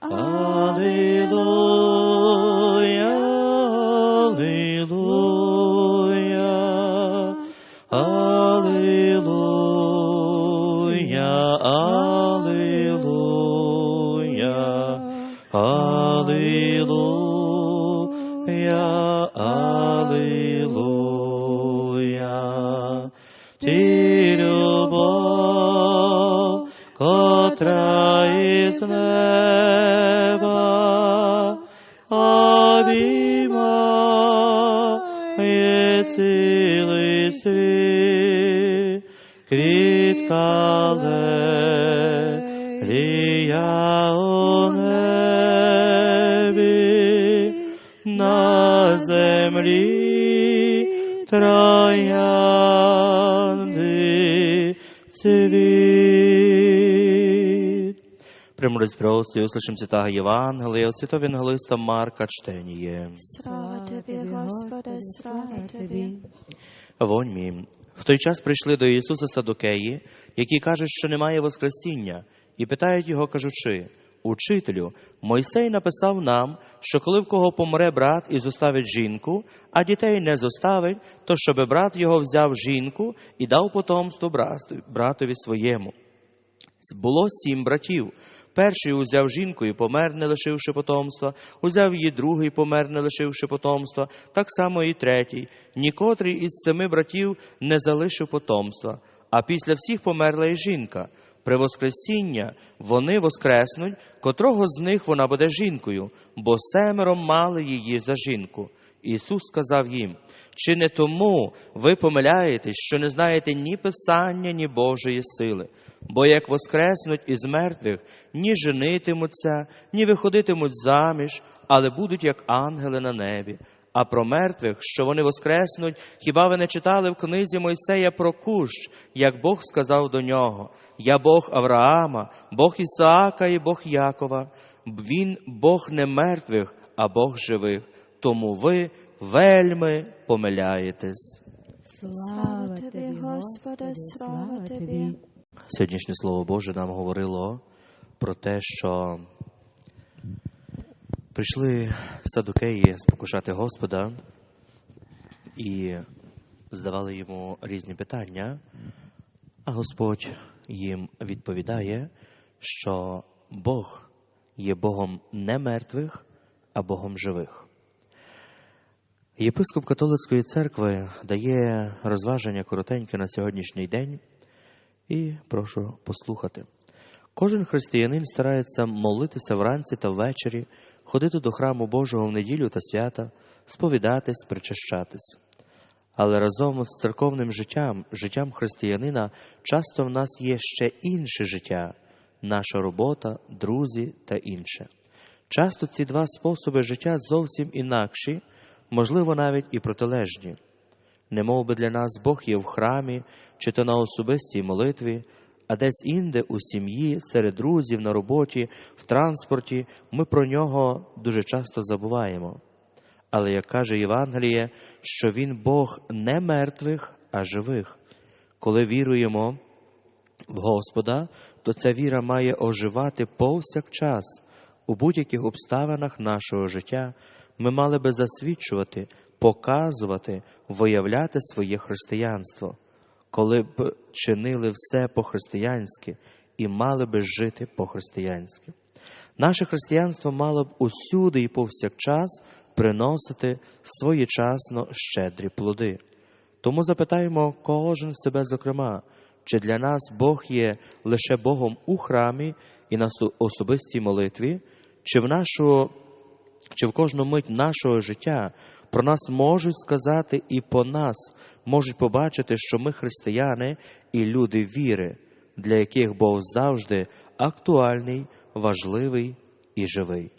Алілуя, Алілуя, Алілуя, Алілуя, Алілуя, Алілуя. Ти любов, котра із неба обіймає цілий світ, квітка лелія у небі, на землі троянди цвіт. Премудрість прості, услышим святого Євангелія, святого Євангелиста Марка чтеніє. Слава тобі, Господи, слава тобі. Вонь мій. В той час прийшли до Ісуса Садокеї, які кажуть, що немає Воскресіння, і питають його, кажучи, Учителю, Мойсей написав нам, що коли в кого помре брат і зоставить жінку, а дітей не зоставить, то щоби брат його взяв жінку і дав потомство братові своєму. Було сім братів. Перший узяв жінку і помер, не лишивши потомства, узяв її другий помер, не лишивши потомства, так само і третій. Нікотрий із семи братів не залишив потомства, а після всіх померла і жінка. При Воскресіння вони воскреснуть, котрого з них вона буде жінкою, бо семеро мали її за жінку. Ісус сказав їм: чи не тому ви помиляєтесь, що не знаєте ні Писання, ні Божої сили? Бо як воскреснуть із мертвих, ні женитимуться, ні виходитимуть заміж, але будуть як ангели на небі. А про мертвих, що вони воскреснуть, хіба ви не читали в книзі Мойсея про кущ, як Бог сказав до нього: Я Бог Авраама, Бог Ісаака і Бог Якова. Він Бог не мертвих, а Бог живих. Тому ви вельми помиляєтесь. Слава тобі, Господи, слава тобі. Сьогоднішнє Слово Боже нам говорило про те, що прийшли садукеї спокушати Господа і задавали йому різні питання, а Господь їм відповідає, що Бог є Богом не мертвих, а Богом живих. Єпископ католицької церкви дає розваження коротеньке на сьогоднішній день. І прошу послухати. Кожен християнин старається молитися вранці та ввечері, ходити до храму Божого в неділю та свята, сповідатись, причащатись. Але разом з церковним життям, життям християнина, часто в нас є ще інше життя, наша робота, друзі та інше. Часто ці два способи життя зовсім інакші, можливо, навіть і протилежні. Немов би для нас Бог є в храмі, чи то на особистій молитві, а десь інде у сім'ї, серед друзів, на роботі, в транспорті, ми про нього дуже часто забуваємо. Але як каже Євангеліє, що Він Бог не мертвих, а живих. Коли віруємо в Господа, то ця віра має оживати повсякчас у будь-яких обставинах нашого життя. Ми мали би засвідчувати, показувати, виявляти своє християнство, коли б чинили все по-християнськи і мали би жити по-християнськи. Наше християнство мало б усюди і повсякчас приносити своєчасно щедрі плоди. Тому запитаємо кожен себе, зокрема, чи для нас Бог є лише Богом у храмі і на особистій молитві, чи в нашу, чи в кожну мить нашого життя про нас можуть сказати і по нас можуть побачити, що ми християни і люди віри, для яких Бог завжди актуальний, важливий і живий.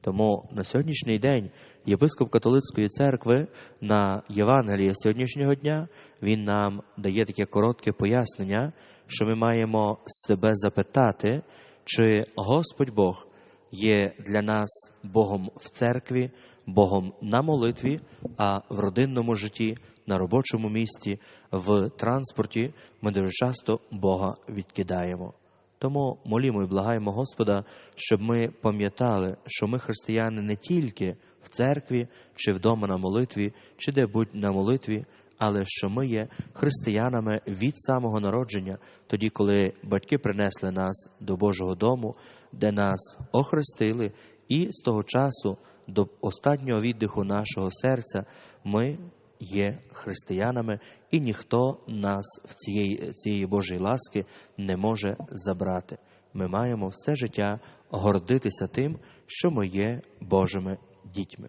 Тому на сьогоднішній день єпископ католицької церкви на Євангелії сьогоднішнього дня він нам дає таке коротке пояснення, що ми маємо себе запитати, чи Господь Бог є для нас Богом в церкві, Богом на молитві, а в родинному житті, на робочому місці, в транспорті ми дуже часто Бога відкидаємо. Тому молімо і благаємо Господа, щоб ми пам'ятали, що ми християни не тільки в церкві, чи вдома на молитві, чи де-будь на молитві, але що ми є християнами від самого народження, тоді, коли батьки принесли нас до Божого дому, де нас охрестили, і з того часу до останнього віддиху нашого серця ми є християнами, і ніхто нас в цієї, цієї Божої ласки не може забрати. Ми маємо все життя гордитися тим, що ми є Божими дітьми.